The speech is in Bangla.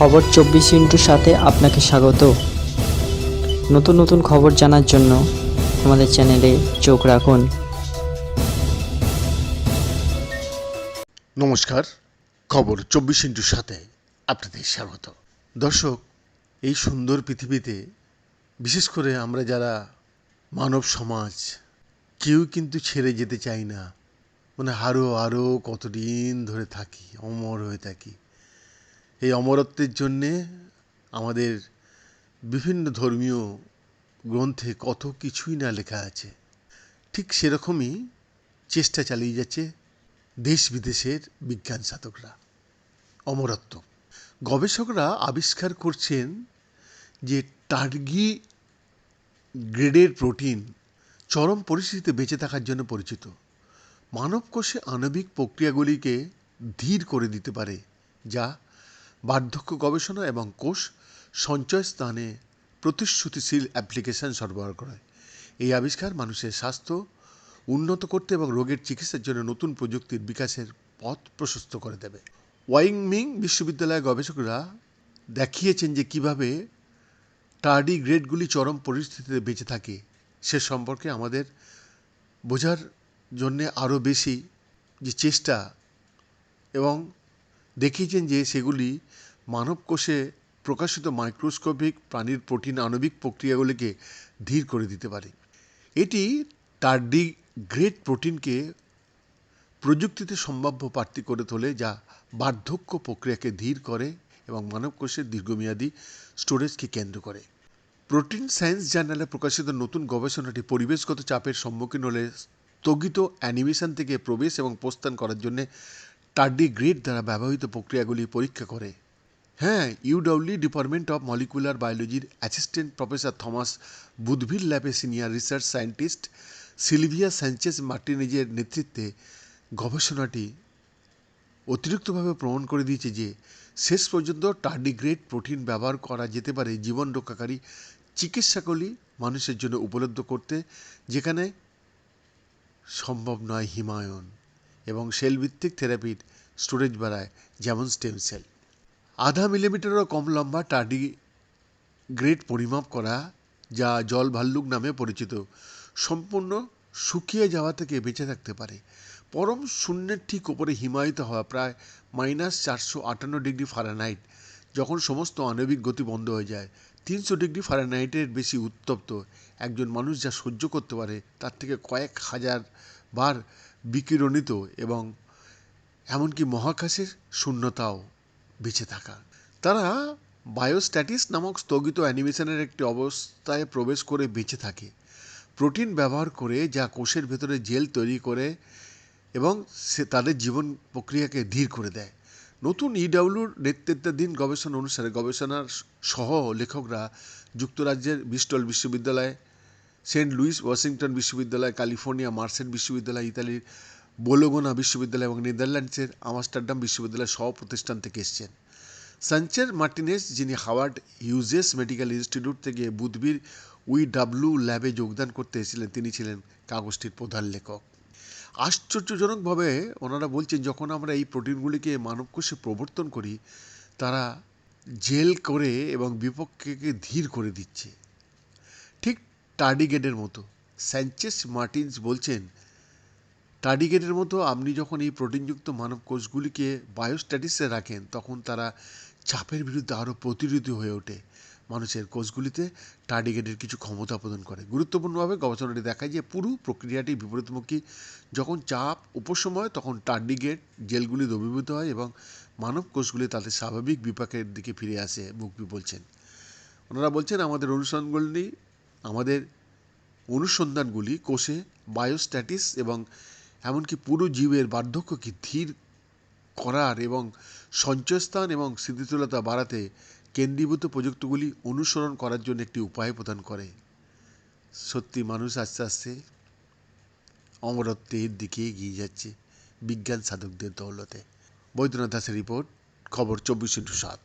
খবর চব্বিশ ইন্টুর সাথে আপনাকে স্বাগত। নতুন নতুন খবর জানার জন্য আমাদের চ্যানেলে চোখ রাখুন। নমস্কার, খবর চব্বিশ ইন্টুর সাথে আপনাদের স্বাগত। দর্শক, এই সুন্দর পৃথিবীতে বিশেষ করে আমরা যারা মানব সমাজ, কেউ কিন্তু ছেড়ে যেতে চাই না। মানে আরও আরও কতদিন ধরে থাকি, অমর হয়ে থাকি। এই অমরত্বের জন্যে আমাদের বিভিন্ন ধর্মীয় গ্রন্থে কত কিছুই না লেখা আছে। ঠিক সেরকমই চেষ্টা চালিয়ে যাচ্ছে দেশ বিদেশের বিজ্ঞান সাধকরা। অমরত্ব। গবেষকরা আবিষ্কার করছেন যে টার্গি গ্রেডের প্রোটিন চরম পরিস্থিতিতে বেঁচে থাকার জন্য পরিচিত। মানব কোষে আণবিক প্রক্রিয়াগুলিকে ধীর করে দিতে পারে, যা বার্ধক্য গবেষণা এবং কোষ সঞ্চয় স্থানে প্রতিশ্রুতিশীল অ্যাপ্লিকেশন সরবরাহ করে এই আবিষ্কার মানুষের স্বাস্থ্য উন্নত করতে এবং রোগের চিকিৎসার জন্য নতুন প্রযুক্তির বিকাশের পথ প্রশস্ত করে দেবে। ওয়াইংমিং বিশ্ববিদ্যালয়ের গবেষকরা দেখিয়েছেন যে কীভাবে টার্ডি গ্রেডগুলি চরম পরিস্থিতিতে বেঁচে থাকে, সে সম্পর্কে আমাদের বোঝার জন্যে আরও বেশি যে চেষ্টা এবং দেখিয়েছেন যে সেগুলি মানব কোষে প্রকাশিত মাইক্রোস্কোপিক প্রাণীর প্রোটিন আণবিক প্রক্রিয়াগুলিকে ধীর করে দিতে পারে। এটি টার্ডিগ্রেড প্রোটিনকে প্রযুক্তিতে সম্ভাব্য প্রার্থী করে তোলে, যা বার্ধক্য প্রক্রিয়াকে ধীর করে এবং মানব কোষের দীর্ঘমেয়াদী স্টোরেজকে কেন্দ্র করে। প্রোটিন সায়েন্স জার্নালে প্রকাশিত নতুন গবেষণাটি পরিবেশগত চাপের সম্মুখীন হলে স্থগিত অ্যানিমেশন থেকে প্রবেশ এবং প্রস্থান করার জন্য টার্ডিগ্রেড দ্বারা ব্যবহৃত প্রক্রিয়াগুলি পরীক্ষা করে। হ্যাঁ ইউডব্লিউ ডিপার্টমেন্ট অফ মলিকুলার বায়োলজির অ্যাসিস্ট্যান্ট প্রফেসর থমাস বুধভিল ল্যাবে senior research scientist Silvia Sanchez মার্টিনেজের নেতৃত্বে গবেষণাটি অতিরিক্তভাবে প্রমাণ করে দিয়েছে যে শেষ পর্যন্ত টার্ডিগ্রেড প্রোটিন ব্যবহার করা যেতে পারে জীবন রক্ষাকারী চিকিৎসাগুলি মানুষের জন্য উপলব্ধ করতে, যেখানে সম্ভব নয় হিমায়ন। এবং সেলভিত্তিক থেরাপির স্টোরেজ বাড়ায়, যেমন স্টেম সেল। আধা মিলিমিটারও কম লম্বা টার্ডি গ্রেড পরিমাপ করা, যা জল ভাল্লুক নামে পরিচিত, সম্পূর্ণ শুকিয়ে যাওয়া থেকে বেঁচে থাকতে পারে। পরম শূন্যের ঠিক ওপরে হিমায়িত হওয়া প্রায় মাইনাস চারশো আটান্ন ডিগ্রি ফারেনহাইট, যখন সমস্ত আণবিক গতি বন্ধ হয়ে যায়। তিনশো ডিগ্রি ফারেনহাইটের বেশি উত্তপ্ত একজন মানুষ যা সহ্য করতে পারে, তার থেকে কয়েক হাজার বার বিকিরণিত এবং এমনকি মহাকাশের শূন্যতাও বেঁচে থাকা। তারা বায়োস্ট্যাটিস নামক স্থগিত অ্যানিমেশনের একটি অবস্থায় প্রবেশ করে বেঁচে থাকে। প্রোটিন ব্যবহার করে যা কোষের ভেতরে জেল তৈরি করে এবং সে তাদের জীবন প্রক্রিয়াকে ধীর করে দেয়। নতুন ইডাব্লিউর নেতৃত্বাধীন গবেষণা অনুসারে গবেষণার সহ লেখকরা যুক্তরাজ্যের ব্রিস্টল বিশ্ববিদ্যালয় সেন্ট লুইস ওয়াশিংটন বিশ্ববিদ্যালয়, ক্যালিফোর্নিয়া মার্সেট বিশ্ববিদ্যালয় ইতালির বোলোগোনা বিশ্ববিদ্যালয় এবং নেদারল্যান্ডসের আমস্টারডাম বিশ্ববিদ্যালয়ের সহ প্রতিষ্ঠান থেকে এসছেন। সাঞ্চের মার্টিনেস যিনি হাওয়ার্ড হিউজেস মেডিকেল ইনস্টিটিউট থেকে বুধবির উই ডাব্লু ল্যাবে যোগদান করতে এসেছিলেন, তিনি ছিলেন কাগজটির প্রধান লেখক। আশ্চর্যজনকভাবে ওনারা বলছেন, যখন আমরা এই প্রোটিনগুলিকে মানবকোষে প্রবর্তন করি, তারা জেল করে এবং বিপক্ষকে ধীর করে দিচ্ছে। ঠিক টার্ডিগেটের মতো। স্যাঞ্চেস মার্টিনস বলছেন টার্ডিগেটের মতো আপনি যখন এই প্রোটিনযুক্ত মানব কোষগুলিকে বায়োস্ট্যাটিসে রাখেন, তখন তারা চাপের বিরুদ্ধে আরও প্রতিরোধী হয়ে ওঠে। মানুষের কোষগুলিতে টার্ডিগেটের কিছু ক্ষমতা প্রদান করে। গুরুত্বপূর্ণভাবে গবেষণাটি দেখায় যে পুরো প্রক্রিয়াটি বিপরীতমুখী। যখন চাপ উপসময়, তখন টার্ডিগেট জেলগুলি দ্রবীভূত হয় এবং মানব কোষগুলি তাদের স্বাভাবিক বিপাকের দিকে ফিরে আসে মুখবি বলছেন। ওনারা বলছেন, আমাদের অনুসন্ধানগুলি আমাদের অনুসন্ধানগুলি কোষে বায়োস্ট্যাটিস এবং এমনকি পুরো জীবের বার্ধক্যকে ধীর করার এবং সঞ্চয়স্থান এবং স্থিতিশীলতা বাড়াতে কেন্দ্রীভূত প্রযুক্তিগুলি অনুসরণ করার জন্য একটি উপায় প্রদান করে। সত্যি মানুষ আস্তে আস্তে অমরত্বের দিকে এগিয়ে যাচ্ছে বিজ্ঞান সাধকদের দৌলতে। বৈদ্যনাথ দাসের রিপোর্ট, খবর চব্বিশ ইন্টু সাত।